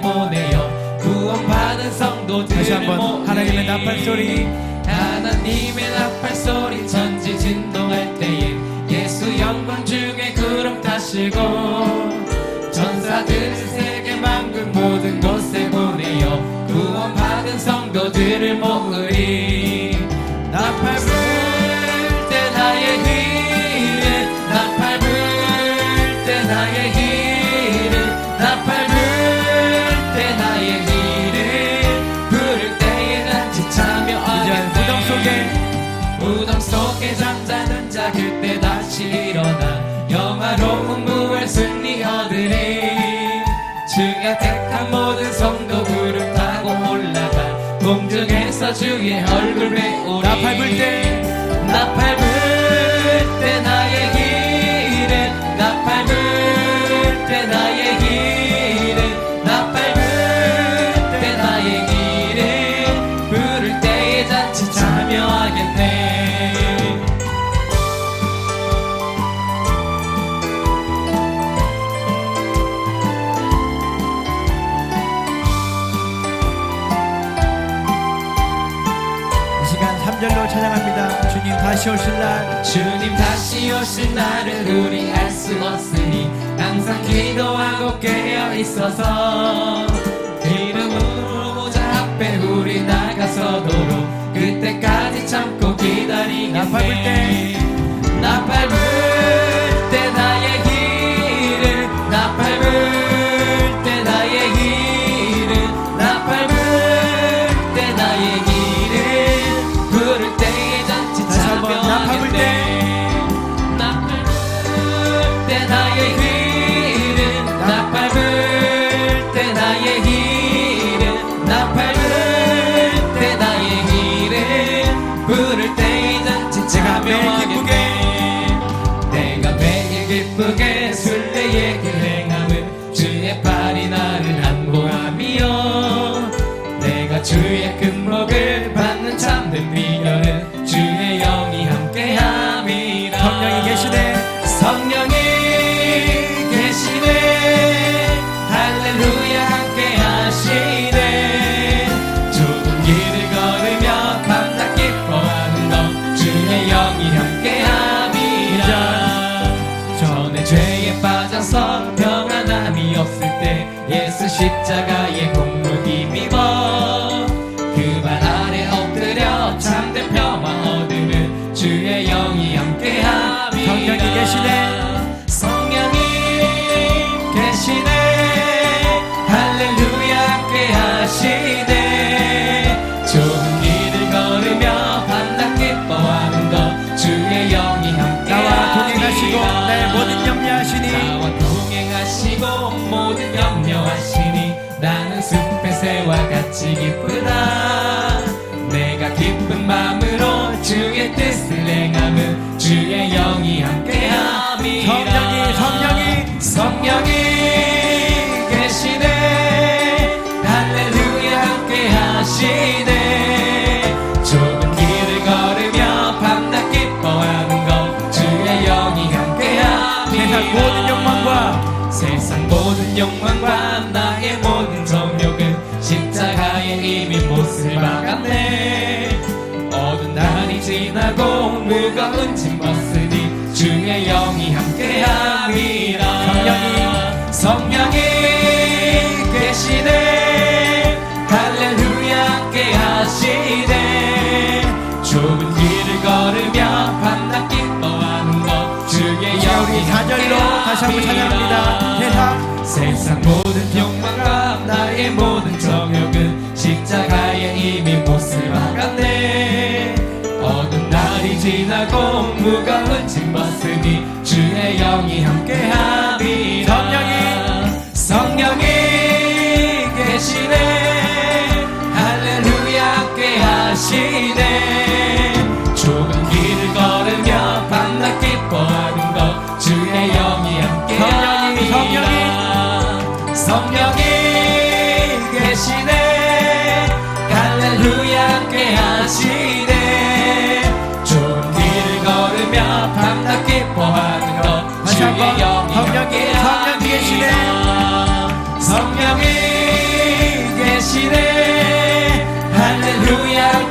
보내어 구원받은 성도들을 모으니 하나님의 나팔 소리. 하나님의 나팔 소리 전지 진동할 때에 예수 영광 중에 구름 타시고 천사들을 세계 만국 모든 곳에 보내어 구원받은 성도들을 모으리 주가 택한 모든 성도 구름 타고 올라가 공중에서 주의 얼굴 배우리. 나팔 불때. 나팔 불때 나의 다시 오실 날 주님 다시 오실 날을 우리 알 수 없으니 항상 기도하고 깨어 있어서 이름으로 모자 앞에 우리 나가서도록 그때까지 참고 기다리겠네 불 때. 주의 영이 함께함이라 성령이, 성령이. 성령이 계시네 할렐루야 함께하시네 무거운 짐 벗으니 주의 영이 함께함이라 성령이. 성령이 계시네 할렐루야 함께 하시네 좁은 길을 걸으며 밤낮 기뻐하는 것 주의 영이 4절로 다시 한번 찬양합니다. 세상 세상 모든 욕망과 나의 모든 지나고 무거운 짐 벗으니 주의 영이 함께함이라 성령이. 성령이 계시네 할렐루야 함께하시네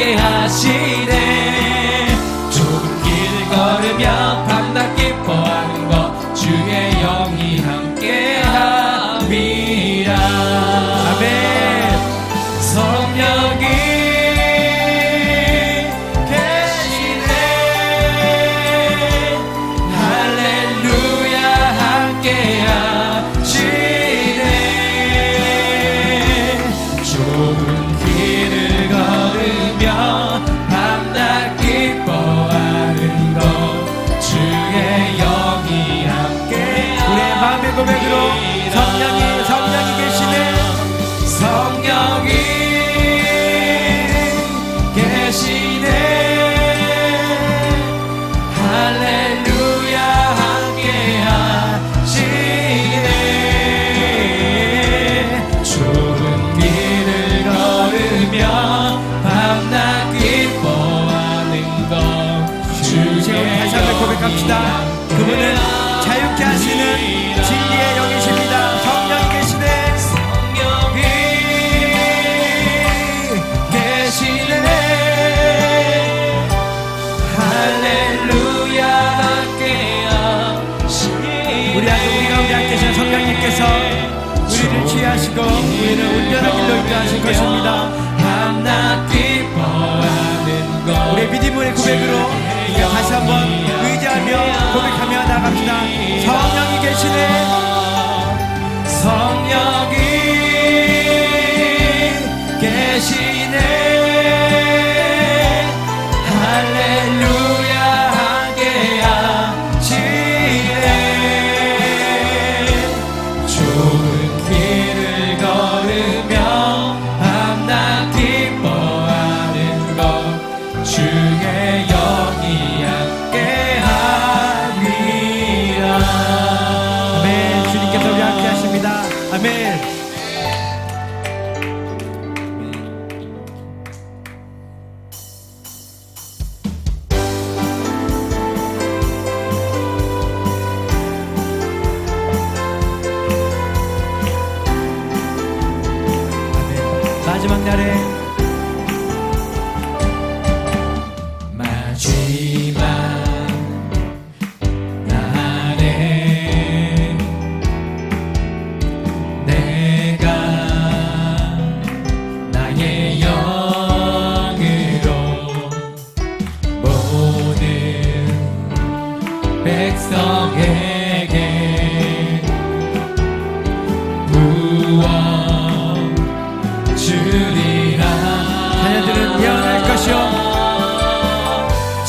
け橋で 고백합시다. 그분은 자유케 하시는 진리의 영이십니다. 성령이 계시네. 성령이 계시네. 할렐루야 함께 하시네. 우리 아주 우리 가운데 함께 하신 성령님께서 우리를 취하시고 우리를 온전한 길로 인도하실 것입니다. 우리 믿음의 고백으로 다시 한번 갑시다. 성령이 계시네. 성령이 계시네. 할렐루야 함께 하시네. 좋은 길을 걸으며 밤낮 기뻐하는 것 주의 영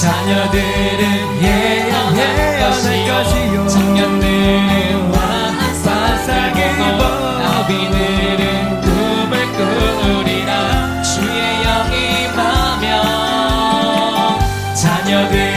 자녀들은 예언할 것이요. 청년들은 와사사게 어비들은 꿈을 꾸리라 주의 영이 마면 자녀들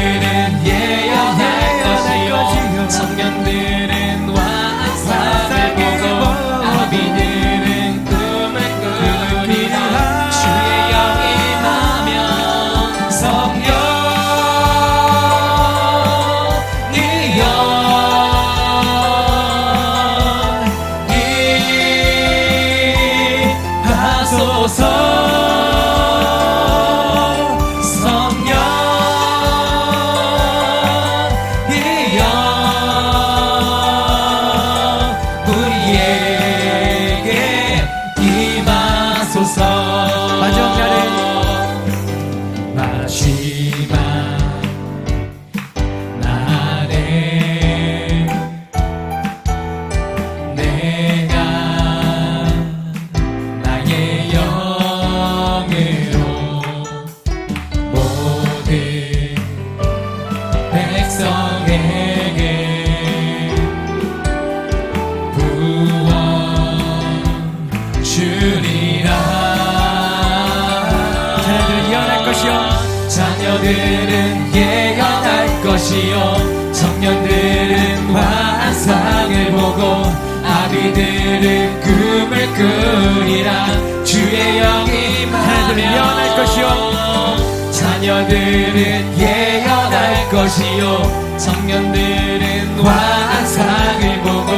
것이요 청년들은 환상을 보고 아비들은 꿈을 꾸리라. 주의 영이 하늘을 예언할 것이오 자녀들은 예언할 것이요. 청년들은 환상을 보고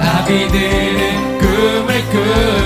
아비들은 꿈을 꾸리라.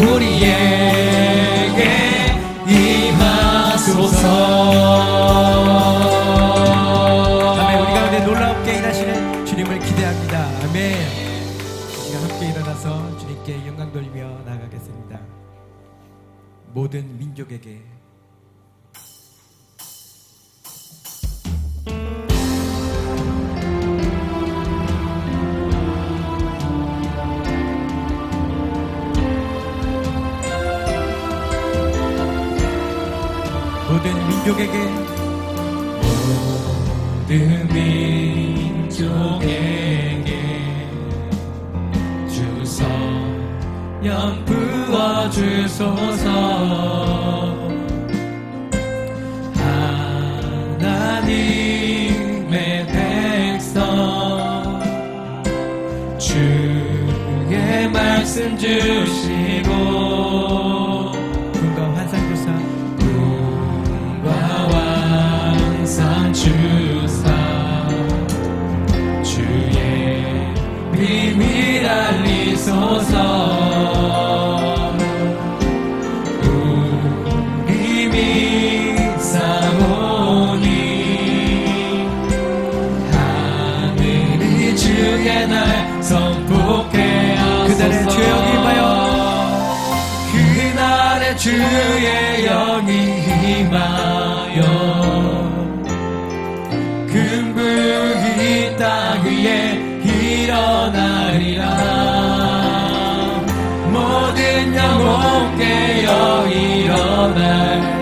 우리에게 임하소서. 아멘. 우리 가운데 놀랍게 일하시는 주님을 기대합니다. 아멘. 이 시간 함께 일어나서 주님께 영광 돌리며 나아가겠습니다. 모든 민족에게 모든 민족에게 모든 민족에게 주서 연 부어 주소서. 하나님의 백성 주의 말씀 주시 주의 영이 임하여 금붕이 땅 위에 일어나리라. 모든 영혼 깨어 일어날